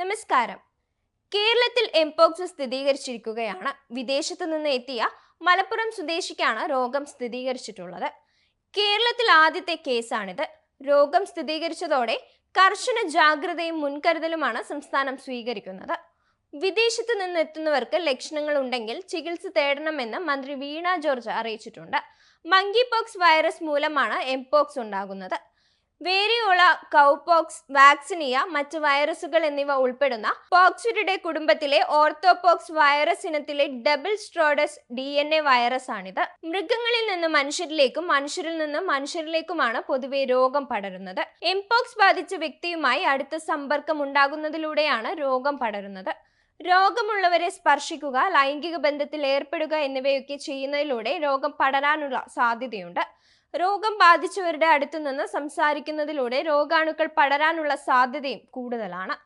നമസ്കാരം. കേരളത്തിൽ എംപോക്സ് സ്ഥിരീകരിച്ചിരിക്കുകയാണ്. വിദേശത്തു നിന്ന് എത്തിയ മലപ്പുറം സ്വദേശിക്കാണ് രോഗം സ്ഥിരീകരിച്ചിട്ടുള്ളത്. കേരളത്തിൽ ആദ്യത്തെ കേസാണിത്. രോഗം സ്ഥിരീകരിച്ചതോടെ കർശന ജാഗ്രതയും മുൻകരുതലുമാണ് സംസ്ഥാനം സ്വീകരിക്കുന്നത്. വിദേശത്ത് നിന്ന് എത്തുന്നവർക്ക് ലക്ഷണങ്ങൾ ഉണ്ടെങ്കിൽ ചികിത്സ തേടണമെന്ന് മന്ത്രി വീണ ജോർജ് അറിയിച്ചിട്ടുണ്ട്. മങ്കി പോക്സ് വൈറസ് മൂലമാണ് എംപോക്സ് ഉണ്ടാകുന്നത്. വേരിയോള കൗപോക്സ് വാക്സിനിയ മറ്റ് വൈറസുകൾ എന്നിവ ഉൾപ്പെടുന്ന പോക്സുരുടെ കുടുംബത്തിലെ orthopox virus ഇനത്തിലെ double stranded D N A virus ആണിത്. മൃഗങ്ങളിൽ നിന്ന് മനുഷ്യരിലേക്കും മനുഷ്യരിൽ നിന്ന് മനുഷ്യരിലേക്കുമാണ് പൊതുവെ രോഗം പടരുന്നത്. എംപോക്സ് ബാധിച്ച വ്യക്തിയുമായി അടുത്ത സമ്പർക്കം ഉണ്ടാകുന്നതിലൂടെയാണ് രോഗം പടരുന്നത്. രോഗമുള്ളവരെ സ്പർശിക്കുക ലൈംഗിക ബന്ധത്തിൽ ഏർപ്പെടുക എന്നിവയൊക്കെ ചെയ്യുന്നതിലൂടെ രോഗം പടരാനുള്ള സാധ്യതയുണ്ട്. രോഗം ബാധിച്ചവരുടെ അടുത്തു നിന്ന് സംസാരിക്കുന്നതിലൂടെ രോഗാണുക്കൾ പടരാനുള്ള സാധ്യതയും കൂടുതലാണ്.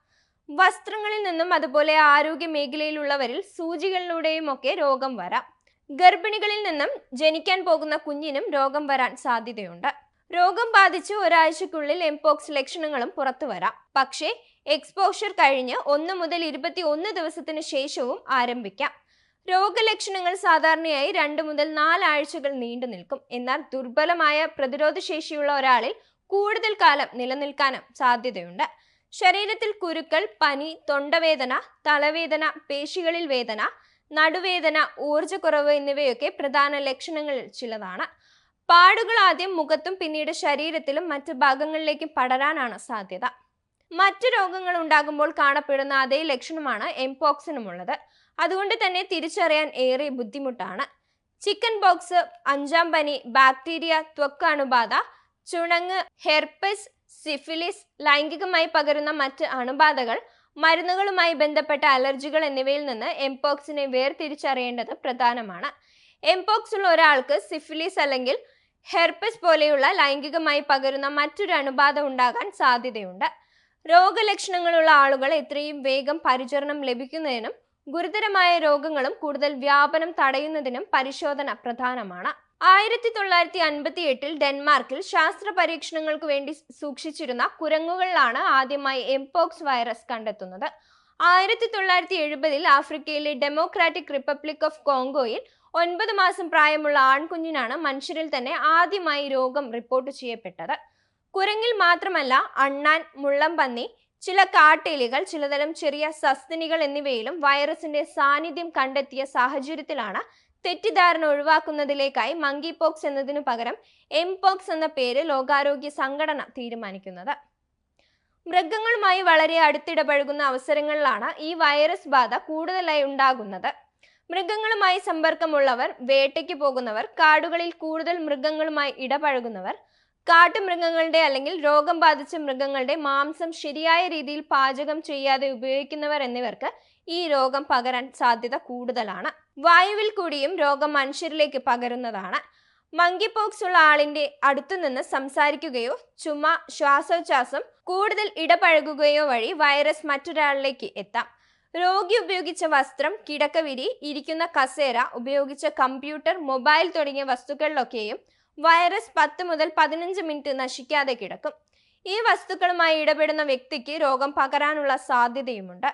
വസ്ത്രങ്ങളിൽ നിന്നും അതുപോലെ ആരോഗ്യ മേഖലയിലുള്ളവരിൽ സൂചികളിലൂടെയും ഒക്കെ രോഗം വരാം. ഗർഭിണികളിൽ നിന്നും ജനിക്കാൻ പോകുന്ന കുഞ്ഞിനും രോഗം വരാൻ സാധ്യതയുണ്ട്. രോഗം ബാധിച്ച് ഒരാഴ്ചക്കുള്ളിൽ എംപോക്സ് ലക്ഷണങ്ങളും പുറത്തു വരാം. പക്ഷേ എക്സ്പോഷർ കഴിഞ്ഞ് ഒന്ന് മുതൽ ഇരുപത്തി ഒന്ന് ദിവസത്തിന് ശേഷവും ആരംഭിക്കാം. രോഗലക്ഷണങ്ങൾ സാധാരണയായി രണ്ട് മുതൽ നാലാഴ്ചകൾ നീണ്ടു നിൽക്കും. എന്നാൽ ദുർബലമായ പ്രതിരോധശേഷിയുള്ള ഒരാളിൽ കൂടുതൽ കാലം നിലനിൽക്കാനും സാധ്യതയുണ്ട്. ശരീരത്തിൽ കുരുക്കൾ പനി തൊണ്ടവേദന തലവേദന പേശികളിൽ വേദന നടുവേദന ഊർജക്കുറവ് എന്നിവയൊക്കെ പ്രധാന ലക്ഷണങ്ങളിൽ ചിലതാണ്. പാടുകൾ ആദ്യം മുഖത്തും പിന്നീട് ശരീരത്തിലും മറ്റ് ഭാഗങ്ങളിലേക്കും പടരാനാണ് സാധ്യത. മറ്റ് രോഗങ്ങൾ ഉണ്ടാകുമ്പോൾ കാണപ്പെടുന്ന അതേ ലക്ഷണമാണ് എംപോക്സിനുമുള്ളത്. അതുകൊണ്ട് തന്നെ തിരിച്ചറിയാൻ ഏറെ ബുദ്ധിമുട്ടാണ്. ചിക്കൻ ബോക്സ് അഞ്ചാം പനി ബാക്ടീരിയ ത്വക്ക് അണുബാധ ചുണങ്ങ് ഹെർപ്പസ് സിഫിലിസ് ലൈംഗികമായി പകരുന്ന മറ്റ് അണുബാധകൾ മരുന്നുകളുമായി ബന്ധപ്പെട്ട അലർജികൾ എന്നിവയിൽ നിന്ന് എംപോക്സിനെ വേർതിരിച്ചറിയേണ്ടത് പ്രധാനമാണ്. എംപോക്സ് ഉള്ള ഒരാൾക്ക് സിഫിലിസ് അല്ലെങ്കിൽ ഹെർപ്പസ് പോലെയുള്ള ലൈംഗികമായി പകരുന്ന മറ്റൊരു അണുബാധ ഉണ്ടാകാൻ സാധ്യതയുണ്ട്. രോഗലക്ഷണങ്ങളുള്ള ആളുകൾ എത്രയും വേഗം പരിചരണം ലഭിക്കുന്നതിനും ഗുരുതരമായ രോഗങ്ങളും കൂടുതൽ വ്യാപനം തടയുന്നതിനും പരിശോധന പ്രധാനമാണ്. ആയിരത്തി തൊള്ളായിരത്തി അൻപത്തി എട്ടിൽ ഡെൻമാർക്കിൽ ശാസ്ത്ര പരീക്ഷണങ്ങൾക്ക് വേണ്ടി സൂക്ഷിച്ചിരുന്ന കുരങ്ങുകളിലാണ് ആദ്യമായി എംപോക്സ് വൈറസ് കണ്ടെത്തുന്നത്. ആയിരത്തി തൊള്ളായിരത്തി എഴുപതിൽ ആഫ്രിക്കയിലെ ഡെമോക്രാറ്റിക് റിപ്പബ്ലിക് ഓഫ് കോങ്കോയിൽ ഒൻപത് മാസം പ്രായമുള്ള ആൺകുഞ്ഞിനാണ് മനുഷ്യരിൽ തന്നെ ആദ്യമായി രോഗം റിപ്പോർട്ട് ചെയ്യപ്പെട്ടത്. കുരങ്ങിൽ മാത്രമല്ല അണ്ണാൻ മുള്ളംപന്നി ചില കാട്ടെലികൾ ചിലതരം ചെറിയ സസ്തനികൾ എന്നിവയിലും വൈറസിന്റെ സാന്നിധ്യം കണ്ടെത്തിയ സാഹചര്യത്തിലാണ് തെറ്റിദ്ധാരണ ഒഴിവാക്കുന്നതിലേക്കായി മങ്കി പോക്സ് എന്നതിനു പകരം എം പോക്സ് എന്ന പേര് ലോകാരോഗ്യ സംഘടന തീരുമാനിക്കുന്നത്. മൃഗങ്ങളുമായി വളരെ അടുത്തിടപഴകുന്ന അവസരങ്ങളിലാണ് ഈ വൈറസ് ബാധ കൂടുതലായി ഉണ്ടാകുന്നത്. മൃഗങ്ങളുമായി സമ്പർക്കമുള്ളവർ വേട്ടയ്ക്ക് പോകുന്നവർ കാടുകളിൽ കൂടുതൽ മൃഗങ്ങളുമായി ഇടപഴകുന്നവർ കാട്ടുമൃഗങ്ങളുടെ അല്ലെങ്കിൽ രോഗം ബാധിച്ച മൃഗങ്ങളുടെ മാംസം ശരിയായ രീതിയിൽ പാചകം ചെയ്യാതെ ഉപയോഗിക്കുന്നവർ എന്നിവർക്ക് ഈ രോഗം പകരാൻ സാധ്യത കൂടുതലാണ്. വായുവിൽ കൂടിയും രോഗം മനുഷ്യരിലേക്ക് പകരുന്നതാണ്. മങ്കി പോക്സ് ഉള്ള ആളിന്റെ അടുത്തുനിന്ന് സംസാരിക്കുകയോ ചുമ ശ്വാസോച്ഛ്വാസം കൂടുതൽ ഇടപഴകുകയോ വഴി വൈറസ് മറ്റൊരാളിലേക്ക് എത്താം. രോഗി ഉപയോഗിച്ച വസ്ത്രം കിടക്കവിരി ഇരിക്കുന്ന കസേര ഉപയോഗിച്ച കമ്പ്യൂട്ടർ മൊബൈൽ തുടങ്ങിയ വസ്തുക്കളിലൊക്കെയും വൈറസ് പത്ത് മുതൽ പതിനഞ്ച് മിനിറ്റ് നശിക്കാതെ കിടക്കും. ഈ വസ്തുക്കളുമായി ഇടപെടുന്ന വ്യക്തിക്ക് രോഗം പകരാനുള്ള സാധ്യതയുമുണ്ട്.